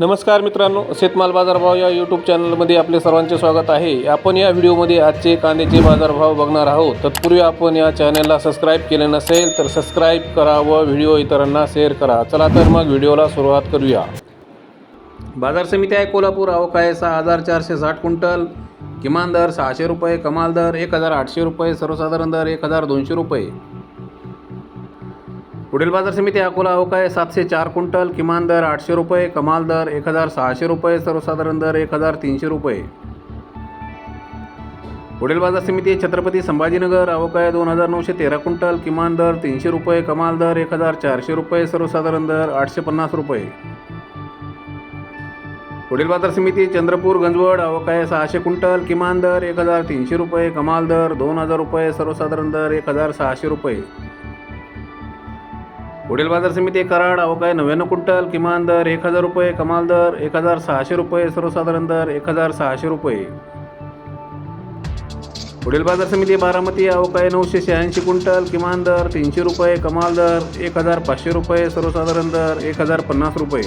नमस्कार मित्रांनो शेतमाल बाजारभाव या यूट्यूब चॅनलमध्ये आपले सर्वांचे स्वागत आहे. आपण या व्हिडिओमध्ये आजचे कांद्याचे बाजारभाव बघणार आहोत. तत्पूर्वी आपण या चॅनलला सबस्क्राईब केले नसेल तर सबस्क्राईब करा व व्हिडिओ इतरांना शेअर करा. चला तर मग व्हिडिओला सुरुवात करूया. बाजार समिती आहे कोल्हापूर. अवकाय सहा हजार चारशे साठ क्विंटल. किमान दर सहाशे रुपये कमाल दर एक हजार आठशे रुपये सर्वसाधारण दर एक हजार दोनशे रुपये. पुढील बाजार समिती अकोला अवकाय सातशे चार क्विंटल किमान दर आठशे रुपये कमाल दर एक हजार सहाशे रुपये सर्वसाधारण दर एक हजार तीनशे रुपये. पुढील बाजार समिती छत्रपती संभाजीनगर अवकाय दोन हजार नऊशे तेरा क्विंटल किमान दर तीनशे रुपये कमाल दर एक हजार चारशे रुपये सर्वसाधारण दर आठशे पन्नास रुपये. पुढील बाजार समिती चंद्रपूर गंजवड अवकाय सहाशे क्विंटल किमान दर एक हजार तीनशे रुपये कमाल दर दोन हजार रुपये सर्वसाधारण दर एक हजार सहाशे रुपये. पुढील बाजार समिती कराड अवकाय नव्याण्णव क्विंटल किमान दर एक हजार रुपये कमाल दर एक हजार सहाशे रुपये सर्वसाधारण दर एक हजार सहाशे रुपये. पुढील बाजार समिती बारामती अवकाय नऊशे शहाऐंशी क्विंटल किमान दर तीनशे रुपये कमाल दर एक हजार पाचशे रुपये सर्वसाधारण दर एक हजार पन्नास रुपये.